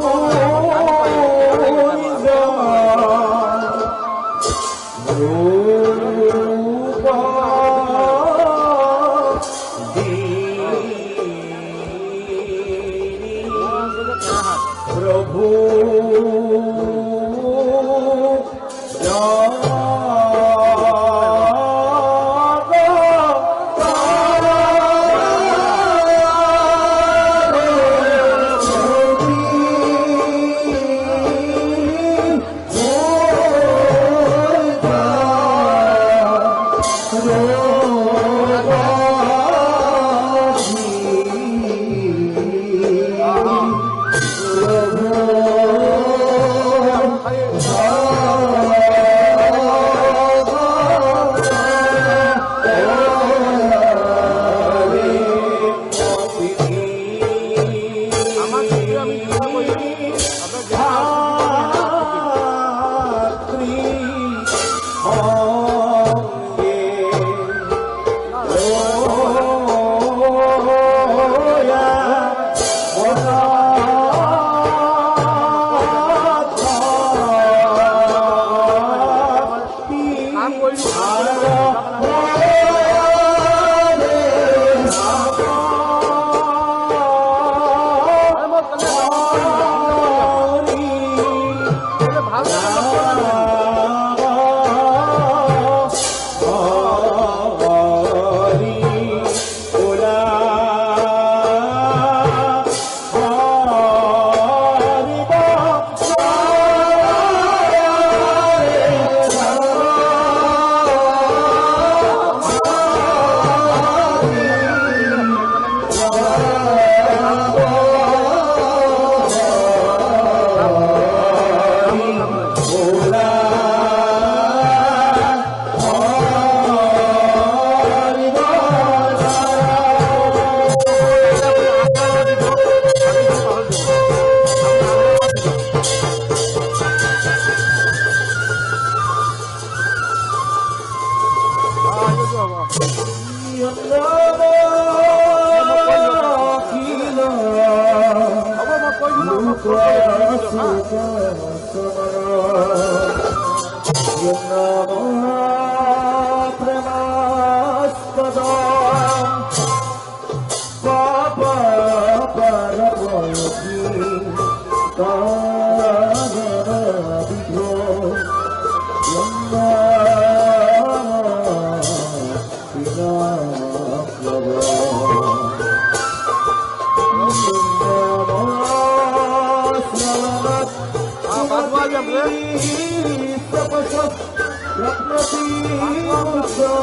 Oh Lord. Yamuna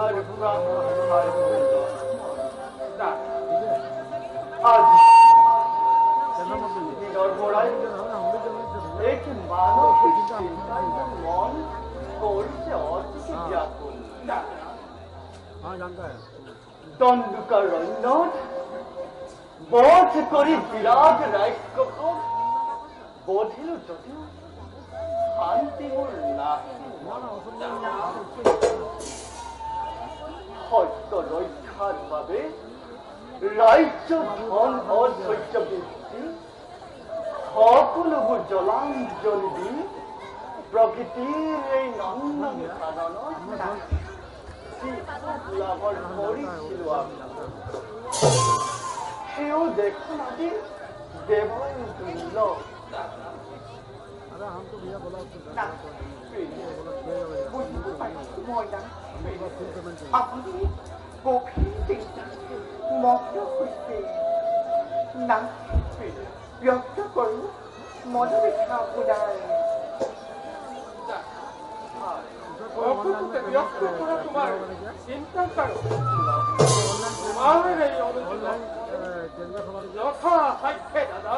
আরে পুরা আরে না আজ একটি মানব মন করছে অর্থকে ব্যাকুল দণ্ডকার রঞ্জন বধ করি বিরাট রাজ্য বধিল যদিও শান্তি মোর না হস্ত রক্ষার ভাবে রাজ্য ধন অসহ্য বৃদ্ধি সকলবু জলাঞ্জলি প্রকৃতির এই নন্দন কারণ লাভর করেছিল সেও দেখুন আজ দেবন না फुल पेमेंट चाहिए আপুনি গভীৰ চিন্তাত মগ্ন হৈছে না ব্যক্ত কৰোঁ মনোবিক্ষা আপোনাৰ অসুখতে ব্যক্ত কৰা তোমাৰ চিন্তা কাৰো তোমাৰ এই অনুযোগ केंद्र सभा যথা সাধ্যে দাদা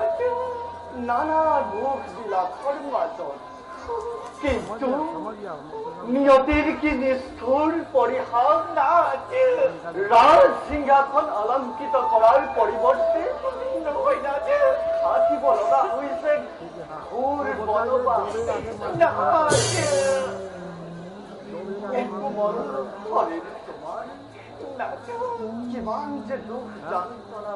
নানা রোগ লাখার কিন্তু নিয়তির কি নিষ্ঠুর পরিহার না আছে? রাজ সিংহাসন অলঙ্কিত করার পরিবর্তে হাতি বলতা কিমান যে দুঃখ জানি করা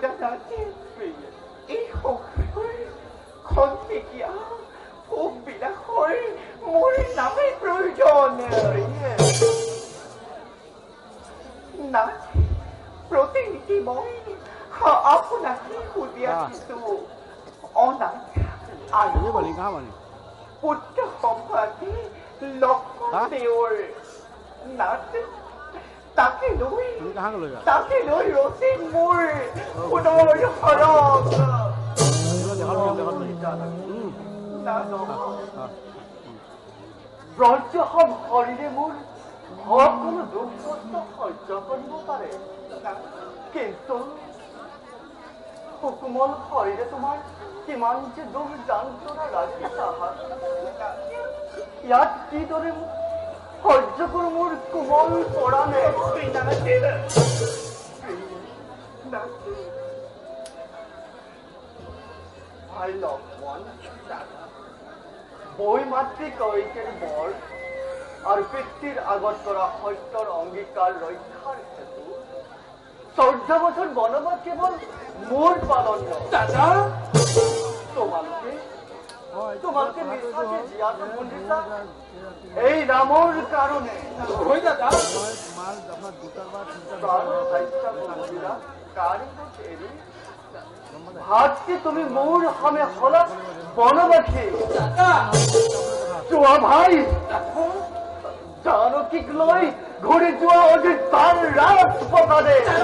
고단하게 이 호흡을 건기기야 봄비나 헐 모래 남을 প্রয়োজন না প্রতিনিধি মই আপনাকে খুঁজিয়া কিন্তু অনাথ আর পুত্র সম্পর্কে লক্ষ্য দেওর নাচ তাকে লই তাকে লই রসিক মোর কোনো ফরক ব্রজ হব হরিরে মোর হব কোনো দুঃখ কিমান যে দুখ যন্ত্ৰণা লাগিছে ইয়াত কিদৰে মোক মোৰ কোমল পৰাণে ভাই লক্ষ্মণ বৈ মাতৃ কৈকেৰ বৰ আৰু পিতৃৰ আগত কৰা সত্যৰ অংগীকাৰ ৰক্ষাৰ হেতু চৌধ্য বছৰ বনবাস কেৱল মোৰ পালন দাদা তোমালোকে তোমাকে এই নামর কারণে হয়ে দাদা তুমি মূর হামে হলা বনবাসী চুয়া ভাই জানো কি গ্লোই ঘুরে চুয়া ওদের তার রাত পকাদে দে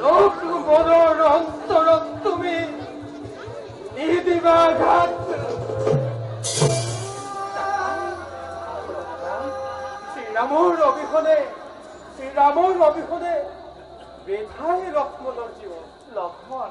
লোক বড় অন্তরত তুমি নিদিবাঘাত শ্রীরামর অবিহনে শ্রীরামর অবিহনে বেথায় রক্ষ্মণ জীবন লক্ষণ